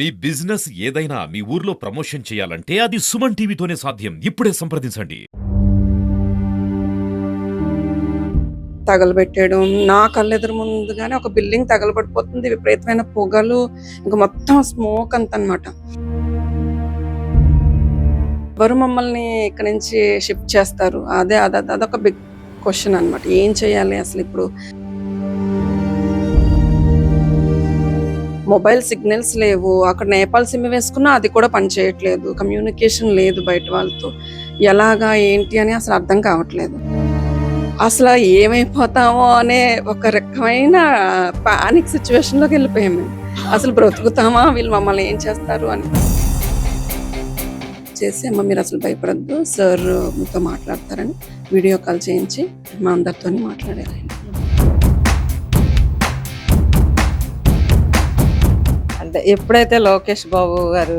మీ business ఏదైనా మీ ఊర్లో promotion చేయాలంటే అది సుమన్ టీవీతోనే సాధ్యం. ఇప్పుడే సంప్రదించండి. తగలబెట్టేయడం నా కళ్ళెదురు ముందుగానే ఒక బిల్డింగ్ తగలబడిపోతుంది విపరీతమైన పొగలు ఇంకా మొత్తం స్మోక్ అంత అనమాట ఎవరు మమ్మల్ని ఇక్కడ నుంచి షిఫ్ట్ చేస్తారు? అదే అదే అదొక బిగ్ క్వశ్చన్ అనమాట ఏం చేయాలి అసలు ఇప్పుడు? మొబైల్ సిగ్నల్స్ లేవు అక్కడ నేపాల్ సిమ్ వేసుకున్నా అది కూడా పనిచేయట్లేదు కమ్యూనికేషన్ లేదు బయట వాళ్ళతో. ఎలాగా ఏంటి అని అసలు అర్థం కావట్లేదు. అసలు ఏమైపోతామో అనే ఒక రకమైన పానిక్ సిచ్యువేషన్లోకి వెళ్ళిపోయాము అసలు బ్రతుకుతామా? వీళ్ళు మమ్మల్ని ఏం చేస్తారు అని. చేసి అమ్మ మీరు అసలు భయపడద్దు. సార్ మీతో మాట్లాడతారని వీడియో కాల్ చేయించి మా అందరితో మాట్లాడారు అంటే ఎప్పుడైతే లోకేష్ బాబు గారు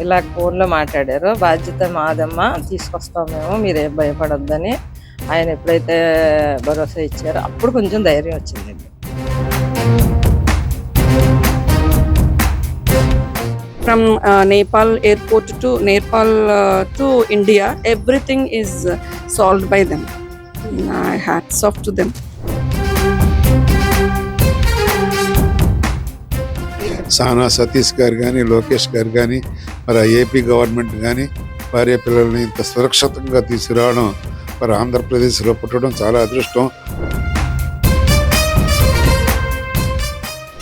ఇలా ఫోన్లో మాట్లాడారో బాధ్యత మాదమ్మ తీసుకొస్తాం మేము మీరేం భయపడొద్దని ఆయన ఎప్పుడైతే భరోసా ఇచ్చారో అప్పుడు కొంచెం ధైర్యం వచ్చిందండి. From Nepal airport to Nepal to India everything is solved by them hats off to them Sana Satish garu కానీ లోకేష్ గారు కానీ మరి ఏపీ గవర్నమెంట్ కానీ భార్య పిల్లల్ని ఇంత సురక్షితంగా తీసుకురావడం మరి ఆంధ్రప్రదేశ్లో పుట్టడం చాలా అదృష్టం.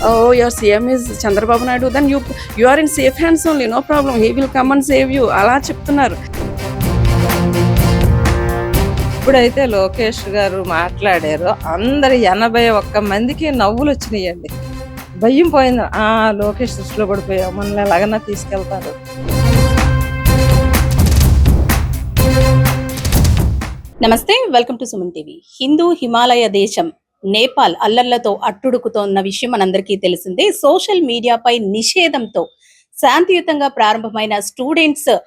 Oh your cm is Chandrababu Naidu then you you are in safe hands only no problem he will come and save you అలా చెప్తున్నారు. ఎప్పుడైతే లోకేష్ గారు మాట్లాడారో. అందరు ఎనభై ఒక్క మందికి నవ్వులు వచ్చినాయండి భయం పోయింది. ఆ లోకేష్ దృష్టిలో పడిపోయాం మనల్ని ఎలాగన్నా తీసుకెళ్తారు. నమస్తే. Welcome to Suman TV. Hindu Himalaya దేశం నేపాల్ అల్లర్లతో అట్టుడుకుతోన్న విషయం మనందరికీ తెలిసిందే. సోషల్ మీడియాపై నిషేధంతో శాంతియుతంగా ప్రారంభమైన స్టూడెంట్స్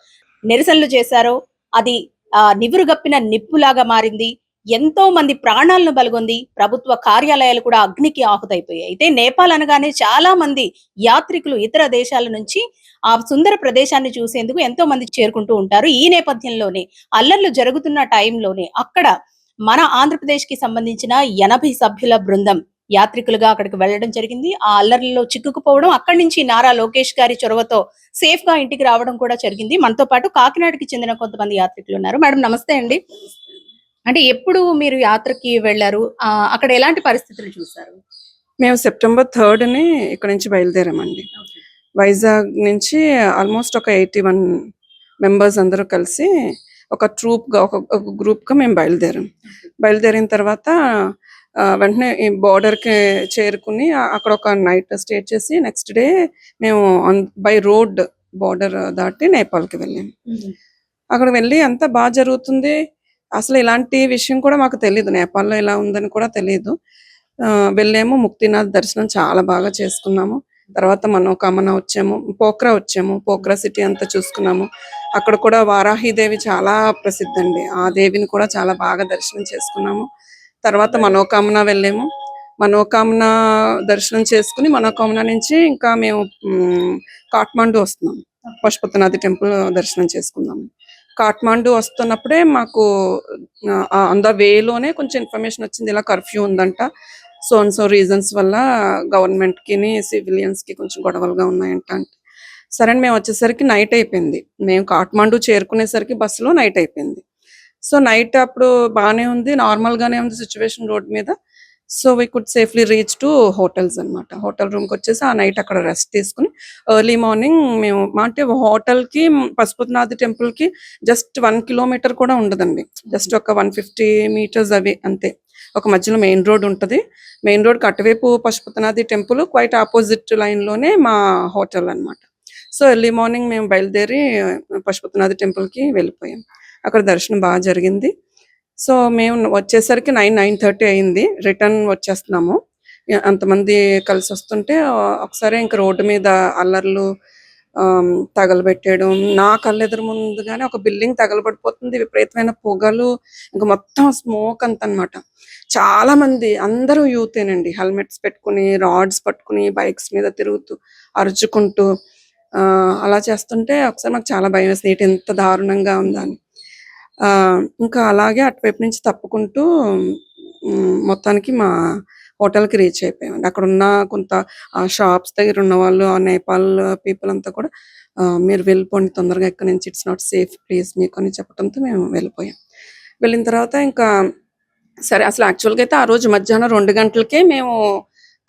నిరసనలు చేశారో. అది ఆ, నివురుగప్పిన నిప్పులాగా మారింది. ఎంతో మంది ప్రాణాలను బలగొంది ప్రభుత్వ కార్యాలయాలు కూడా అగ్నికి ఆహుతైపోయాయి. అయితే నేపాల్ అనగానే చాలా మంది యాత్రికులు ఇతర దేశాల నుంచి ఆ సుందర ప్రదేశాన్ని చూసేందుకు ఎంతో మంది చేరుకుంటూ ఉంటారు. ఈ నేపథ్యంలోనే అల్లర్లు జరుగుతున్న టైంలోనే అక్కడ మన ఆంధ్రప్రదేశ్కి సంబంధించిన ఎనభై సభ్యుల బృందం యాత్రికులుగా అక్కడికి వెళ్ళడం జరిగింది. ఆ అల్లర్లలో చిక్కుకుపోవడం అక్కడి నుంచి నారా లోకేష్ గారి చొరవతో సేఫ్గా ఇంటికి రావడం కూడా జరిగింది. మనతో పాటు కాకినాడకి చెందిన కొంతమంది యాత్రికులు ఉన్నారు. మేడం నమస్తే అండి. అంటే ఎప్పుడు మీరు యాత్రకి వెళ్ళారు? అక్కడ ఎలాంటి పరిస్థితులు చూసారు మేము సెప్టెంబర్ థర్డ్ని ఇక్కడ నుంచి బయలుదేరామండి. వైజాగ్ నుంచి ఆల్మోస్ట్ ఒక ఎయిటీ వన్ మెంబర్స్ అందరూ కలిసి ఒక ట్రూప్గా ఒక గ్రూప్గా మేము బయలుదేరాం. బయలుదేరిన తర్వాత వెంటనే ఈ బార్డర్కి చేరుకుని అక్కడ ఒక నైట్ స్టే చేసి నెక్స్ట్ డే మేము బై రోడ్ బార్డర్ దాటి నేపాల్కి వెళ్ళాము అక్కడ వెళ్ళి అంతా బాగా జరుగుతుంది. అసలు ఇలాంటి విషయం కూడా మాకు తెలియదు నేపాల్లో ఇలా ఉందని కూడా తెలియదు ఆ, వెళ్ళాము ముక్తినాథ్ దర్శనం చాలా బాగా చేసుకున్నాము. తర్వాత మనోకామన వచ్చాము పోక్రా వచ్చాము పోక్రా సిటీ అంతా చూసుకున్నాము. అక్కడ కూడా వారాహిదేవి చాలా ప్రసిద్ధి అండి. ఆ దేవిని కూడా చాలా బాగా దర్శనం చేసుకున్నాము. తర్వాత మనోకామన వెళ్ళాము. మనోకామన దర్శనం చేసుకుని మనోకామన నుంచి ఇంకా మేము కాట్మాండు వస్తున్నాం. పశుపతినాథ్ టెంపుల్ దర్శనం చేసుకున్నాము. కాఠ్మాండు వస్తున్నప్పుడే మాకు ఆన్ ద వేలోనే కొంచెం ఇన్ఫర్మేషన్ వచ్చింది. ఇలా కర్ఫ్యూ ఉందంట. సో అండ్ సో రీజన్స్ వల్ల గవర్నమెంట్కి సివిలియన్స్కి కొంచెం గొడవలుగా ఉన్నాయంట అంటే. సరే మేము వచ్చేసరికి నైట్ అయిపోయింది. మేము కాఠ్మాండు చేరుకునేసరికి బస్సులో నైట్ అయిపోయింది. సో నైట్ అప్పుడు బాగానే ఉంది. నార్మల్గానే ఉంది సిచ్యువేషన్ రోడ్ మీద. So we could safely reach to hotels అన్నమాట. హోటల్ రూమ్కి వచ్చేసి ఆ నైట్ అక్కడ రెస్ట్ తీసుకుని ఎర్లీ మార్నింగ్ మేము అంటే హోటల్కి కి పశుపతినాథ్ టెంపుల్కి జస్ట్ వన్ కిలోమీటర్ కూడా ఉండదండి. జస్ట్ ఒక వన్ ఫిఫ్టీ మీటర్స్ అవి అంతే. ఒక మధ్యలో మెయిన్ రోడ్ ఉంటది. మెయిన్ రోడ్ అటువైపు పశుపతినాథి టెంపుల్ క్వైట్ ఆపోజిట్ లైన్లోనే మా హోటల్ అన్నమాట. సో ఎర్లీ మార్నింగ్ మేము బయలుదేరి పశుపతినాథి టెంపుల్కి వెళ్ళిపోయాం. అక్కడ దర్శనం బాగా జరిగింది. సో మేము వచ్చేసరికి నైన్ నైన్ థర్టీ అయింది. రిటర్న్ వచ్చేస్తున్నాము. అంతమంది కలిసి వస్తుంటే ఒకసారి ఇంకా రోడ్డు మీద అల్లర్లు తగలబెట్టేయడం నా కళ్ళెదురు ముందుగానే ఒక బిల్డింగ్ తగలబడిపోతుంది. విపరీతమైన పొగలు ఇంకా మొత్తం స్మోక్ అంత అన్నమాట చాలా మంది అందరూ యూతేనండి. హెల్మెట్స్ పెట్టుకుని రాడ్స్ పట్టుకుని బైక్స్ మీద తిరుగుతూ అరుచుకుంటూ ఆ, అలా చేస్తుంటే ఒకసారి మాకు చాలా భయం వేసింది. ఏంటి ఎంత దారుణంగా ఉందని ఇంకా అలాగే అటువైపు నుంచి తప్పుకుంటూ మొత్తానికి మా హోటల్కి రీచ్ అయిపోయామండి. అక్కడ ఉన్న కొంత ఆ షాప్స్ దగ్గర ఉన్న వాళ్ళు ఆ నేపాల్ పీపుల్ అంతా కూడా మీరు వెళ్ళిపోండి తొందరగా ఇక్కడ నుంచి ఇట్స్ నాట్ సేఫ్ ప్లేస్ మీకు అని చెప్పడంతో మేము వెళ్ళిపోయాం. వెళ్ళిన తర్వాత ఇంకా సరే అసలు యాక్చువల్గా అయితే ఆ రోజు మధ్యాహ్నం రెండు గంటలకే మేము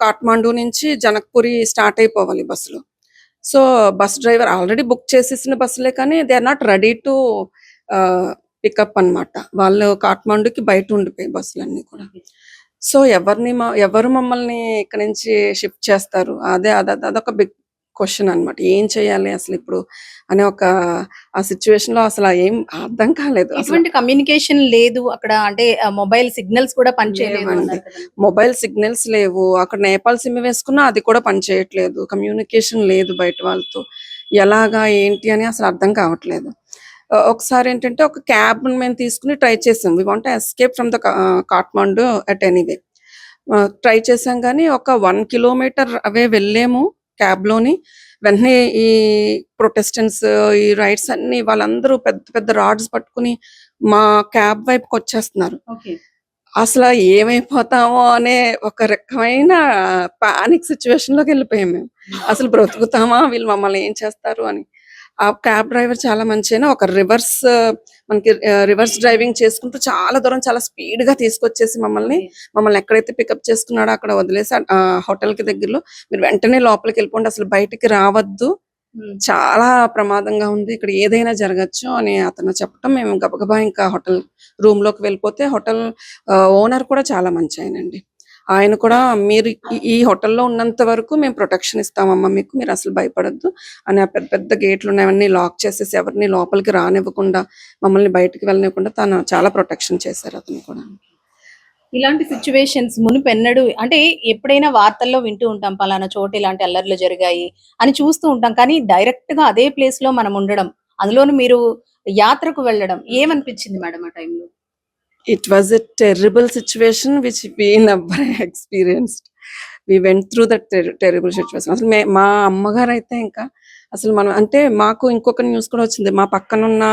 కాఠ్మాండు నుంచి జనక్పురి స్టార్ట్ అయిపోవాలి బస్సులో. So bus driver already book చేసేసిన బస్సులే కానీ they are not ready to pickup అన్నమాట. వాళ్ళు కాఠ్మాండుకి బయట ఉండిపోయి బస్సులన్నీ కూడా. సో ఎవరిని మా ఎవరు మమ్మల్ని ఇక్కడ నుంచి షిఫ్ట్ చేస్తారు? అదే అదే అదొక బిగ్ క్వశ్చన్ అన్నమాట. ఏం చేయాలి అసలు ఇప్పుడు అనే ఒక ఆ సిచ్యువేషన్లో అసలు ఏం అర్థం కాలేదు అసలు. ఎటువంటి కమ్యూనికేషన్ లేదు. అక్కడ అంటే మొబైల్ సిగ్నల్స్ కూడా పనిచేయలేదు. మొబైల్ సిగ్నల్స్ లేవు. అక్కడ నేపాల్ సిమ్ వేసుకున్నా అది కూడా పనిచేయట్లేదు కమ్యూనికేషన్ లేదు బయట వాళ్ళతో. ఎలాగా ఏంటి అని అసలు అర్థం కావట్లేదు. ఒకసారి ఏంటంటే ఒక క్యాబ్ మేము తీసుకుని ట్రై చేసాం. We want escape from the Kathmandu at anyway try చేసాం కానీ ఒక వన్ కిలోమీటర్ అవే వెళ్ళాము క్యాబ్లోని వెంటనే ఈ ప్రొటెస్టెంట్స్ ఈ రైట్స్ అన్ని వాళ్ళందరూ పెద్ద పెద్ద రాడ్స్ పట్టుకుని మా క్యాబ్ వైపుకి వచ్చేస్తున్నారు. అసలు ఏమైపోతామో అనే ఒక రకమైన పానిక్ సిచ్యువేషన్లోకి వెళ్ళిపోయాం మేము. అసలు బ్రతుకుతామా? వీళ్ళు మమ్మల్ని ఏం చేస్తారు అని. ఆ క్యాబ్ డ్రైవర్ చాలా మంచిగా ఒక రివర్స్ మనకి రివర్స్ డ్రైవింగ్ చేసుకుంటూ చాలా దూరం చాలా స్పీడ్గా తీసుకొచ్చేసి మమ్మల్ని మమ్మల్ని ఎక్కడైతే పికప్ చేసుకున్నాడో అక్కడ వదిలేసి హోటల్కి దగ్గరలో మీరు వెంటనే లోపలికి వెళ్ళిపోండి అసలు బయటికి రావద్దు. చాలా ప్రమాదంగా ఉంది ఇక్కడ ఏదైనా జరగచ్చు అని అతను చెప్పడం మేము గబగబా ఇంకా హోటల్ రూమ్లోకి వెళ్ళిపోతే హోటల్ ఓనర్ కూడా చాలా మంచి ఆయనండి ఆయన కూడా మీరు ఈ- హోటల్లో ఉన్నంత వరకు మేము ప్రొటెక్షన్ ఇస్తామమ్మా మీకు మీరు అసలు భయపడద్దు. అని ఆ పెద్ద పెద్ద గేట్లు ఉన్నాయన్నీ లాక్ చేసేసి ఎవరిని లోపలికి రానివ్వకుండా మమ్మల్ని బయటకు వెళ్ళనివ్వకుండా తను చాలా ప్రొటెక్షన్ చేశారు అతను కూడా. ఇలాంటి సిచ్యువేషన్స్ మునుపెన్నడు అంటే ఎప్పుడైనా వార్తల్లో వింటూ ఉంటాం పలానా చోట ఇలాంటి అల్లర్లు జరిగాయి అని చూస్తూ ఉంటాం కానీ డైరెక్ట్గా అదే ప్లేస్లో మనం ఉండడం అందులోనూ మీరు యాత్రకు వెళ్ళడం ఏమనిపించింది మేడం ఆ టైంలో? It was a terrible situation which we never experienced we went through that ter- terrible situation అసలు మే మా అమ్మగారు అయితే ఇంకా అసలు మనం అంటే మాకు ఇంకొక న్యూస్ కూడా వచ్చింది. మా పక్కనున్న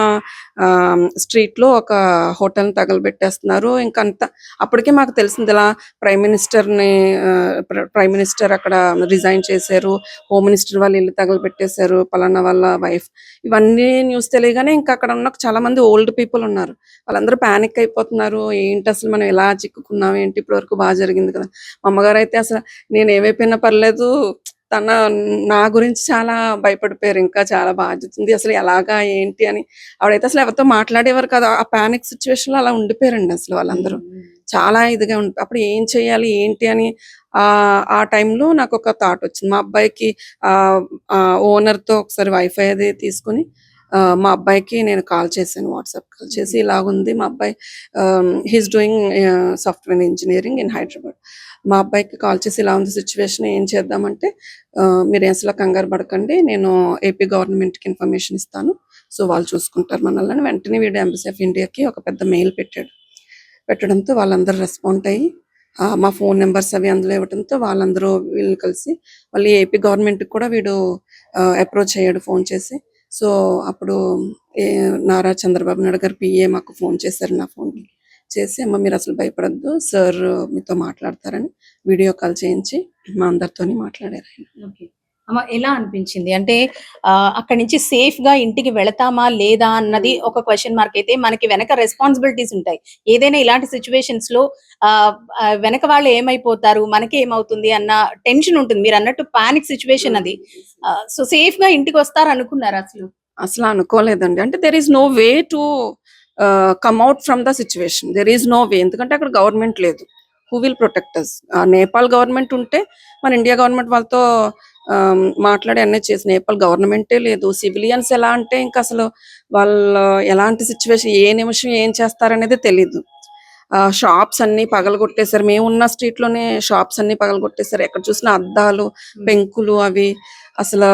స్ట్రీట్లో ఒక హోటల్ తగలబెట్టేస్తున్నారు. ఇంకా అంత అప్పటికే మాకు తెలిసింది ఇలా ప్రైమ్ మినిస్టర్ని ప్రైమ్ మినిస్టర్ అక్కడ రిజైన్ చేశారు. హోమ్ మినిస్టర్ వాళ్ళు ఇల్లు తగలబెట్టేశారు. పలానా వాళ్ళ వైఫ్ ఇవన్నీ న్యూస్ తెలియగానే ఇంకా అక్కడ ఉన్న చాలా మంది ఓల్డ్ పీపుల్ ఉన్నారు. వాళ్ళందరూ ప్యానిక్ అయిపోతున్నారు. ఏంటి అసలు మనం ఎలా చిక్కుకున్నాం? ఏంటి ఇప్పటివరకు బాగా జరిగింది కదా? మా అమ్మగారు అయితే అసలు నేను ఏమైపోయినా పర్లేదు. తన నా గురించి చాలా భయపడిపోయారు ఇంకా చాలా బాధ్యత ఉంది అసలు ఎలాగా ఏంటి అని ఆవిడైతే అసలు ఎవరితో మాట్లాడేవారు కదా. ఆ పానిక్ సిచ్యువేషన్లో అలా ఉండిపోయారండి అసలు వాళ్ళందరూ. చాలా ఇదిగా ఉండి అప్పుడు ఏం చేయాలి ఏంటి అని ఆ ఆ టైంలో నాకు ఒక థాట్ వచ్చింది. మా అబ్బాయికి ఆ ఓనర్తో ఒకసారి వైఫై అది తీసుకుని మా అబ్బాయికి నేను కాల్ చేశాను వాట్సాప్ కాల్ చేసి ఇలాగుంది. మా అబ్బాయి he's doing software engineering in Hyderabad మా అబ్బాయికి కాల్ చేసి ఇలా ఉంది సిచ్యువేషన్ ఏం చేద్దామంటే మీరు అసలు కంగారు పడకండి నేను ఏపీ గవర్నమెంట్కి ఇన్ఫర్మేషన్ ఇస్తాను. సో వాళ్ళు చూసుకుంటారు మనల్ని వెంటనే వీడు ఎంబసీ ఆఫ్ ఇండియాకి ఒక పెద్ద మెయిల్ పెట్టాడు. పెట్టడంతో వాళ్ళందరూ రెస్పాండ్ అయ్యి మా ఫోన్ నెంబర్స్ అవి అందులో ఇవ్వడంతో వాళ్ళందరూ వీళ్ళు కలిసి మళ్ళీ ఏపీ గవర్నమెంట్కి కూడా వీడు అప్రోచ్ అయ్యాడు ఫోన్ చేసి. సో అప్పుడు ఏ నారా చంద్రబాబు నాయుడు గారు పిఏ మాకు ఫోన్ చేశారు నా ఫోన్కి చేసి అమ్మ మీరు అసలు భయపడద్దు. సార్ మీతో మాట్లాడతారని వీడియో కాల్ చేయించి మా అందరితోని మాట్లాడారు ఆయన. అమ్మ ఎలా అనిపించింది? అంటే అక్కడి నుంచి సేఫ్గా ఇంటికి వెళతామా లేదా అన్నది ఒక క్వశ్చన్ మార్క్ అయితే మనకి వెనక రెస్పాన్సిబిలిటీస్ ఉంటాయి. ఏదైనా ఇలాంటి సిచ్యువేషన్స్లో వెనక వాళ్ళు ఏమైపోతారు మనకి ఏమవుతుంది అన్న టెన్షన్ ఉంటుంది. మీరు అన్నట్టు పానిక్ సిచ్యువేషన్ అది. సో సేఫ్గా ఇంటికి వస్తారు అనుకున్నారు అసలు? అసలు అనుకోలేదండి. అంటే there is no way to come out from the situation there is no way ఎందుకంటే అక్కడ గవర్నమెంట్ లేదు. Who will protect us Nepal government ఉంటే మన ఇండియా గవర్నమెంట్ వాళ్ళతో మాట్లాడి అన్నీ చేసి నేపాల్ గవర్నమెంటే లేదు. సివిలియన్స్ ఎలా అంటే ఇంకా అసలు వాళ్ళు ఎలాంటి సిచ్యువేషన్ ఏ నిమిషం ఏం చేస్తారనేది తెలీదు. షాప్స్ అన్ని పగలగొట్టేశారు. మేము ఉన్న స్ట్రీట్లోనే షాప్స్ అన్ని పగలగొట్టేశారు. ఎక్కడ చూసినా అద్దాలు పెంకులు అవి. అసలు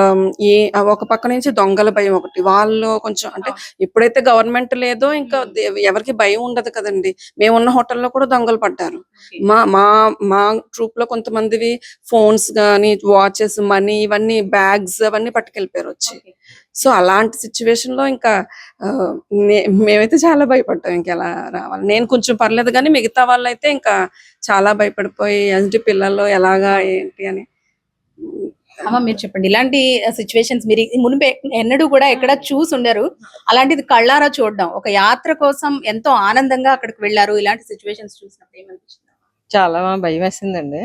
ఏ ఒక పక్క నుంచి దొంగల భయం ఒకటి. వాళ్ళు కొంచెం అంటే ఎప్పుడైతే గవర్నమెంట్ లేదో ఇంకా ఎవరికి భయం ఉండదు కదండి. మేము ఉన్న హోటల్లో కూడా దొంగలు పడ్డారు. మా మా మా ట్రూప్లో కొంతమందివి ఫోన్స్ గానీ వాచెస్ మనీ ఇవన్నీ బ్యాగ్స్ అవన్నీ పట్టుకెళ్ళిపోయారు వచ్చి. సో అలాంటి సిచ్యువేషన్లో ఇంకా మేమైతే చాలా భయపడ్డాం ఇంకా ఎలా రావాలి. నేను కొంచెం పర్లేదు కానీ మిగతా వాళ్ళైతే ఇంకా చాలా భయపడిపోయి అంటే పిల్లలు ఎలాగా ఏంటి అని అమ్మ మీరు చెప్పండి. ఇలాంటి సిచ్యువేషన్స్ మీరు మునుపు ఎన్నడూ కూడా ఎక్కడ చూసి ఉండరు అలాంటిది కళ్ళారా చూడడం. ఒక యాత్ర కోసం ఎంతో ఆనందంగా అక్కడికి వెళ్ళారు. ఇలాంటి సిచ్యువేషన్స్ చూసినప్పుడు ఏమనిపించింది చాలా భయం వేసిందండి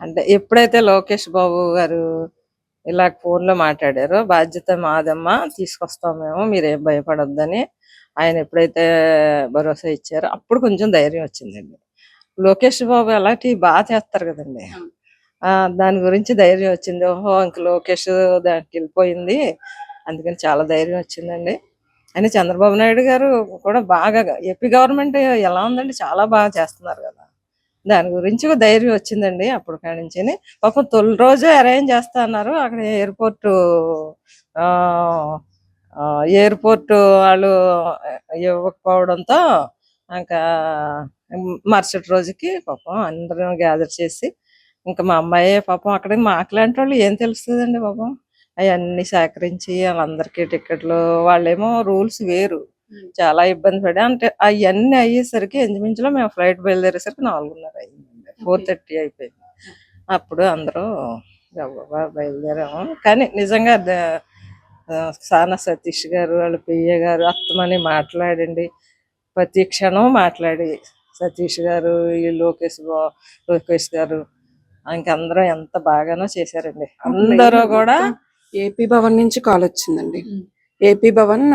అంటే ఎప్పుడైతే లోకేష్ బాబు గారు ఇలా ఫోన్లో మాట్లాడారో బాధ్యత మాదమ్మా తీసుకొస్తాం మేము మీరేం భయపడొద్దని ఆయన ఎప్పుడైతే భరోసా ఇచ్చారో అప్పుడు కొంచెం ధైర్యం వచ్చిందండి. లోకేష్ బాబు అలాంటివి బాగా చేస్తారు కదండి. దాని గురించి ధైర్యం వచ్చింది. ఓహో ఇంక లోకేష్ దానికి వెళ్ళిపోయింది. అందుకని చాలా ధైర్యం వచ్చిందండి. అని చంద్రబాబు నాయుడు గారు కూడా బాగా ఏపీ గవర్నమెంట్ ఎలా ఉందండి చాలా బాగా చేస్తున్నారు కదా. దాని గురించి ధైర్యం వచ్చిందండి అప్పుడు కాడి నుంచి పాపం తొలి రోజు అరేంజ్ చేస్తా అన్నారు. అక్కడ ఎయిర్పోర్ట్ ఎయిర్పోర్ట్ వాళ్ళు ఇవ్వకపోవడంతో ఇంకా మరుసటి రోజుకి పాపం అందరం గ్యాదర్ చేసి ఇంకా మా అమ్మాయి పాపం అక్కడ మాకులాంటి వాళ్ళు ఏం తెలుస్తుందండి పాపం? అవన్నీ సేకరించి వాళ్ళందరికీ టికెట్లు వాళ్ళేమో రూల్స్ వేరు. చాలా ఇబ్బంది పడి అంటే అవన్నీ అయ్యేసరికి ఇంచుమించులో మేము ఫ్లైట్ బయలుదేరేసరికి నాలుగున్నర అయిందండి. ఫోర్ థర్టీ అయిపోయింది. అప్పుడు అందరూ గబగబా బయలుదేరాము. కానీ నిజంగా సానా సతీష్ గారు వాళ్ళ పియ్య గారు అత్తమని మాట్లాడండి. ప్రతి క్షణం మాట్లాడి. సతీష్ గారు ఈ లోకేష్ బా- లోకేష్ గారు ఇంకందరూ ఎంత బాగానో చేశారండి. అందరూ కూడా ఏపీ భవన్ నుంచి కాల్ వచ్చిందండి. AP Bhavan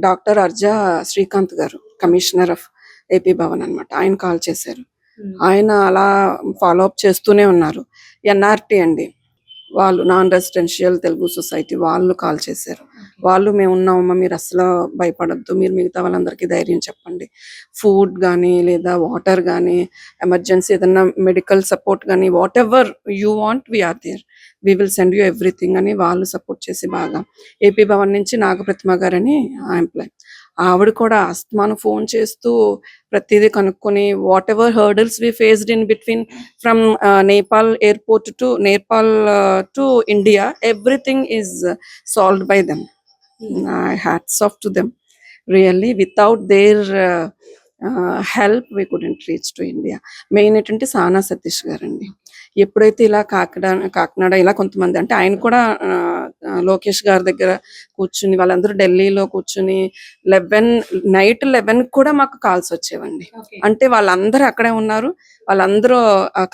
doctor Arja Srikanth garu commissioner of AP Bhavan అన్నమాట. ఆయన కాల్ చేశారు. ఆయన అలా ఫాలో అప్ చేస్తూనే ఉన్నారు. ఎన్ఆర్టీ అండి. వాళ్ళు నాన్ రెసిడెన్షియల్ తెలుగు సొసైటీ వాళ్ళు కాల్ చేశారు. వాళ్ళు మేము ఉన్నామమ్మా మీరు అసలు భయపడద్దు మీరు మిగతా వాళ్ళందరికీ ధైర్యం చెప్పండి. ఫుడ్ కానీ లేదా వాటర్ కానీ ఎమర్జెన్సీ ఏదన్నా మెడికల్ సపోర్ట్ కానీ whatever you want we are there we will send you everything అని వాళ్ళు సపోర్ట్ చేసి బాగా. ఏపీ భవన్ నుంచి నాగప్రతిమ గారని ఆ ఎంప్లాయ్ ఆవిడ కూడా అస్తమానం ఫోన్ చేస్తూ ప్రతిదీ కనుక్కొని whatever hurdles we faced in between from Nepal airport to Nepal to India everything is solved by them hats off to them really without their help we couldn't reach to India main ఏంటంటే సానా సతీష్ గారండి. ఎప్పుడైతే ఇలా కాకినాడ కాకినాడ ఇలా కొంతమంది అంటే ఆయన కూడా లోకేష్ గారి దగ్గర కూర్చుని వాళ్ళందరూ ఢిల్లీలో కూర్చుని లెవెన్ నైట్ లెవెన్ కూడా మాకు కాల్స్ వచ్చేవండి. అంటే వాళ్ళందరూ అక్కడే ఉన్నారు. వాళ్ళందరూ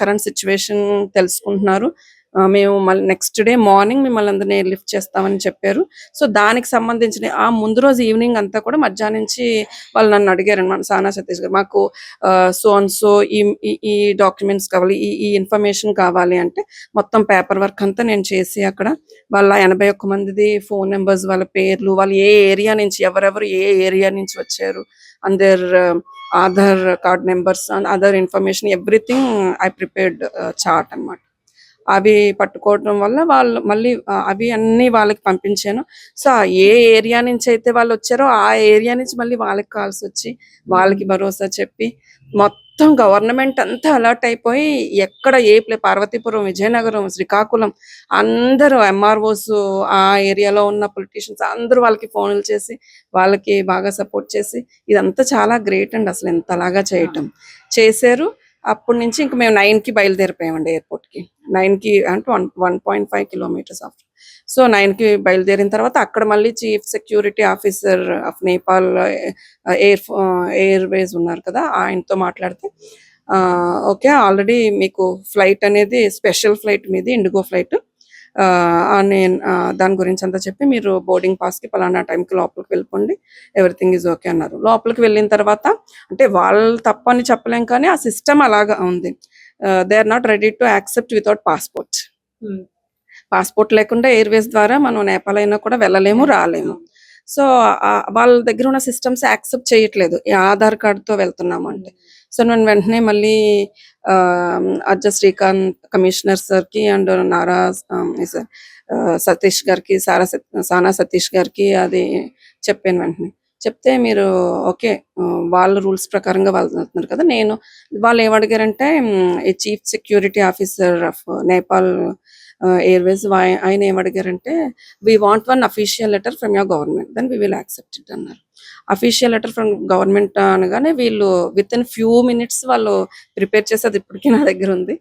కరెంట్ సిచ్యువేషన్ తెలుసుకుంటున్నారు. మేము మళ్ళీ నెక్స్ట్ డే మార్నింగ్ మిమ్మల్ని అందరినీ లిఫ్ట్ చేస్తామని చెప్పారు. సో దానికి సంబంధించిన ఆ ముందు రోజు ఈవినింగ్ అంతా కూడా మధ్యాహ్నం నుంచి వాళ్ళు నన్ను అడిగారు అనమాట సానా సతీష్ గారు మాకు సో అండ్ సో ఈ ఈ- డాక్యుమెంట్స్ కావాలి ఈ ఈ ఇన్ఫర్మేషన్ కావాలి అంటే మొత్తం పేపర్ వర్క్ అంతా నేను చేసి అక్కడ వాళ్ళ ఎనభై ఒక్క మందిది ఫోన్ నెంబర్స్ వాళ్ళ పేర్లు వాళ్ళు ఏ ఏరియా నుంచి ఎవరెవరు ఏ ఏరియా నుంచి వచ్చారు అందర్ Aadhaar card numbers and other information everything I prepared chart అన్నమాట. అవి పట్టుకోవడం వల్ల వాళ్ళు మళ్ళీ అవి అన్ని వాళ్ళకి పంపించాను. సో ఏ ఏరియా నుంచి అయితే వాళ్ళు వచ్చారో ఆ ఏరియా నుంచి మళ్ళీ వాళ్ళకి కాల్స్ వచ్చి వాళ్ళకి భరోసా చెప్పి మొత్తం గవర్నమెంట్ అంతా అలర్ట్ అయిపోయి ఎక్కడ ఏ ప్లే పార్వతీపురం విజయనగరం శ్రీకాకుళం అందరూ ఎంఆర్ఓస్ ఆ ఏరియాలో ఉన్న పొలిటీషియన్స్ అందరూ వాళ్ళకి ఫోన్లు చేసి వాళ్ళకి బాగా సపోర్ట్ చేసి ఇదంతా చాలా గ్రేట్ అండి అసలు ఎంతలాగా చేయటం. చేశారు. అప్పటి నుంచి ఇంక మేము నైన్కి బయలుదేరిపోయామండి ఎయిర్పోర్ట్కి నైన్కి అంటే one one point five kilometers after so నైన్కి బయలుదేరిన తర్వాత అక్కడ మళ్ళీ chief security officer of Nepal air airways ఉన్నారు కదా ఆయనతో మాట్లాడితే uh, ఓకే ఆల్రెడీ మీకు ఫ్లైట్ అనేది స్పెషల్ ఫ్లైట్ మీది ఇండిగో ఫ్లైట్ నేను దాని గురించి అంతా చెప్పి మీరు బోర్డింగ్ పాస్కి పలానా టైంకి లోపలికి వెళ్ళిపోండి. ఎవ్రీథింగ్ ఈజ్ ఓకే అన్నారు. లోపలికి వెళ్ళిన తర్వాత అంటే వాళ్ళు తప్పని చెప్పలేం కానీ ఆ సిస్టమ్ అలాగా ఉంది. They are not ready to accept without passport Hmm. Passport లేకుండా ఎయిర్వేస్ ద్వారా మనం నేపాల్ అయినా కూడా వెళ్ళలేము రాలేము. సో వాళ్ళ దగ్గర ఉన్న సిస్టమ్స్ యాక్సెప్ట్ చేయట్లేదు. ఈ ఆధార్ కార్డుతో వెళ్తున్నాము అంటే. సో నేను వెంటనే మళ్ళీ అజ్జ శ్రీకాంత్ కమిషనర్ సార్కి అండ్ నారా సార్ సతీష్ గారికి సారా సత్- సానా సతీష్ గారికి అది చెప్పాను వెంటనే. చెప్తే మీరు ఓకే వాళ్ళ రూల్స్ ప్రకారంగా వాళ్ళు వెళ్తున్నారు కదా నేను వాళ్ళు ఏమడిగారంటే ఈ chief security officer of Nepal airways ఆయన ఏమడిగారంటే we want one official letter from your government then we will accept it అన్నారు. అఫీషియల్ లెటర్ ఫ్రమ్ గవర్నమెంట్ అనగానే వీళ్ళు విత్ ఇన్ ఫ్యూ మినిట్స్ వాళ్ళు ప్రిపేర్ చేసి అది ఇప్పటికీ నా దగ్గర ఉంది.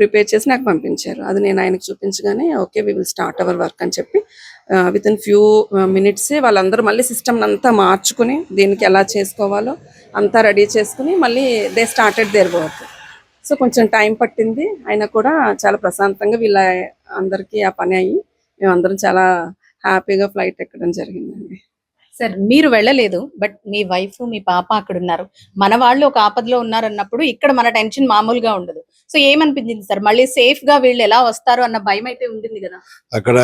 ప్రిపేర్ చేసి నాకు పంపించారు. అది నేను ఆయనకు చూపించగానే okay we will start our work అని చెప్పి విత్ ఇన్ ఫ్యూ మినిట్సే వాళ్ళందరూ మళ్ళీ సిస్టమ్ అంతా మార్చుకుని దీనికి ఎలా చేసుకోవాలో అంతా రెడీ చేసుకుని మళ్ళీ they started their work so కొంచెం టైం పట్టింది. అయినా కూడా చాలా ప్రశాంతంగా వీళ్ళ అందరికీ ఆ పని అయ్యి మేమందరం చాలా హ్యాపీగా ఫ్లైట్ ఎక్కడం జరిగిందండి. సార్ మీరు వెళ్ళలేదు బట్ మీ వైఫ్ మీ పాప అక్కడ ఉన్నారు. మన వాళ్ళు ఒక ఆపదలో ఉన్నారన్నప్పుడు ఇక్కడ మన టెన్షన్ మామూలుగా ఉండదు. సో ఏమనిపించింది సార్? మళ్ళీ సేఫ్గా వీళ్ళు ఎలా వస్తారు అన్న భయం అయితే ఉంటుంది కదా. అక్కడ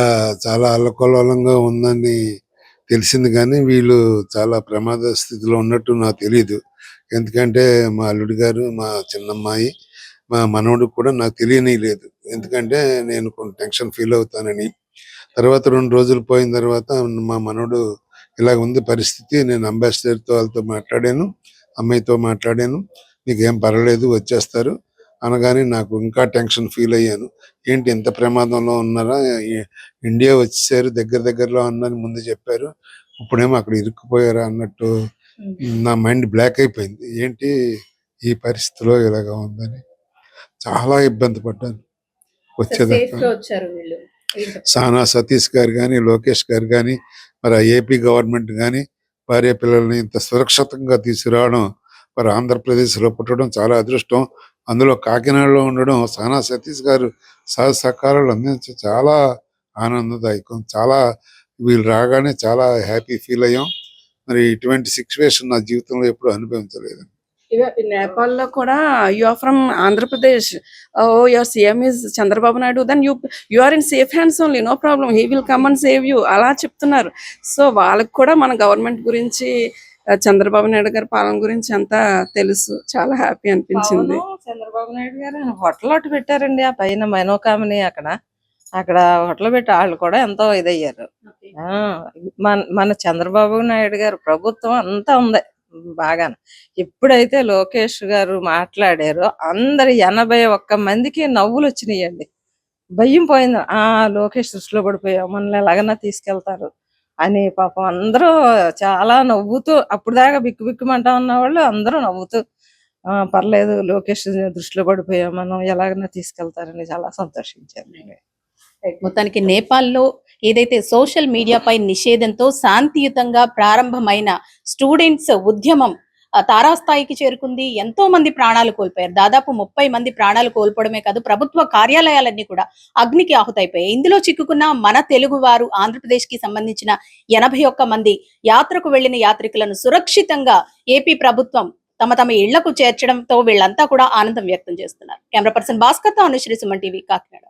చాలా అల్లకొల్లంగా ఉందని తెలిసింది కానీ వీళ్ళు చాలా ప్రమాద స్థితిలో ఉన్నట్టు నాకు తెలియదు ఎందుకంటే మా అల్లుడి గారు మా చిన్నమ్మాయి మా మనవడు కూడా నాకు తెలియని లేదు. ఎందుకంటే నేను కొంచెం టెన్షన్ ఫీల్ అవుతానని. తర్వాత రెండు రోజులు పోయిన తర్వాత మా మనవడు ఇలాగ ఉంది పరిస్థితి నేను అంబాసిడర్తో వాళ్ళతో మాట్లాడాను అమ్మాయితో మాట్లాడాను మీకు ఏం పర్వాలేదు వచ్చేస్తారు అనగానే నాకు ఇంకా టెన్షన్ ఫీల్ అయ్యాను. ఏంటి ఎంత ప్రమాదంలో ఉన్నారా? ఇండియా వచ్చేసారు దగ్గర దగ్గరలో ఉందని ముందు చెప్పారు. ఇప్పుడేమో అక్కడ ఇరుక్కుపోయారా అన్నట్టు నా మైండ్ బ్లాక్ అయిపోయింది. ఏంటి ఈ పరిస్థితిలో ఇలాగా ఉందని. చాలా ఇబ్బంది పడ్డాను. వచ్చేదాకా. సానా సతీష్ గారు కానీ లోకేష్ గారు కానీ మరి ఆ ఏపీ గవర్నమెంట్ కానీ భార్య పిల్లల్ని ఇంత సురక్షితంగా తీసుకురావడం మరి ఆంధ్రప్రదేశ్లో పుట్టడం చాలా అదృష్టం. అందులో కాకినాడలో ఉండడం సానా సతీష్ గారు సహ సహకారాలు అందించడం చాలా ఆనందదాయకం. చాలా వీళ్ళు రాగానే చాలా హ్యాపీ ఫీల్ అయ్యాం. మరి ఇటువంటి సిచ్యువేషన్ నా జీవితంలో ఎప్పుడు అనుభవించలేదు. నేపాల్లో కూడా you are from Andhra Pradesh oh your CM is Chandrababu Naidu then you you are in safe hands only no problem he will come and save you అలా చెప్తున్నారు. సో వాళ్ళకి కూడా మన గవర్నమెంట్ గురించి చంద్రబాబు నాయుడు గారి పాలన గురించి అంతా తెలుసు. చాలా హ్యాపీ అనిపించింది. చంద్రబాబు నాయుడు గారు హోటల్ ఒకటి పెట్టారండి. ఆ పైన మనోకామని అక్కడ. అక్కడ హోటల్ పెట్టి వాళ్ళు కూడా ఎంతో ఇదయ్యారు. ఆ, మన మన చంద్రబాబు నాయుడు గారు ప్రభుత్వం అంతా ఉంది. బాగా ఎప్పుడైతే లోకేష్ గారు మాట్లాడారో అందరు ఎనభై ఒక్క మందికి నవ్వులు వచ్చినాయండి. భయం పోయింది. ఆ లోకేష్ దృష్టిలో పడిపోయాం మనల్ని ఎలాగన్నా తీసుకెళ్తారు అని పాపం అందరూ చాలా నవ్వుతూ అప్పుడు దాకా బిక్కు బిక్కుమంటా ఉన్న వాళ్ళు అందరూ నవ్వుతూ పర్లేదు లోకేష్ దృష్టిలో పడిపోయాం. మనం ఎలాగైనా తీసుకెళ్తారని చాలా సంతోషించారు. మొత్తానికి నేపాల్లో ఏదైతే సోషల్ మీడియాపై నిషేధంతో శాంతియుతంగా ప్రారంభమైన స్టూడెంట్స్ ఉద్యమం తారాస్థాయికి చేరుకుంది. ఎంతో మంది ప్రాణాలు కోల్పోయారు. దాదాపు ముప్పై మంది ప్రాణాలు కోల్పోవడమే కాదు ప్రభుత్వ కార్యాలయాలన్నీ కూడా అగ్నికి ఆహుతైపోయాయి. ఇందులో చిక్కుకున్న మన తెలుగు వారు ఆంధ్రప్రదేశ్కి సంబంధించిన ఎనభై ఒక్క మంది యాత్రకు వెళ్ళిన యాత్రికులను సురక్షితంగా ఏపీ ప్రభుత్వం తమ తమ ఇళ్ళకు చేర్చడంతో వీళ్ళంతా కూడా ఆనందం వ్యక్తం చేస్తున్నారు. కెమెరా పర్సన్ భాస్కర్తో అనుశ్రీ సుమన్ టీవీ కాకినాడ.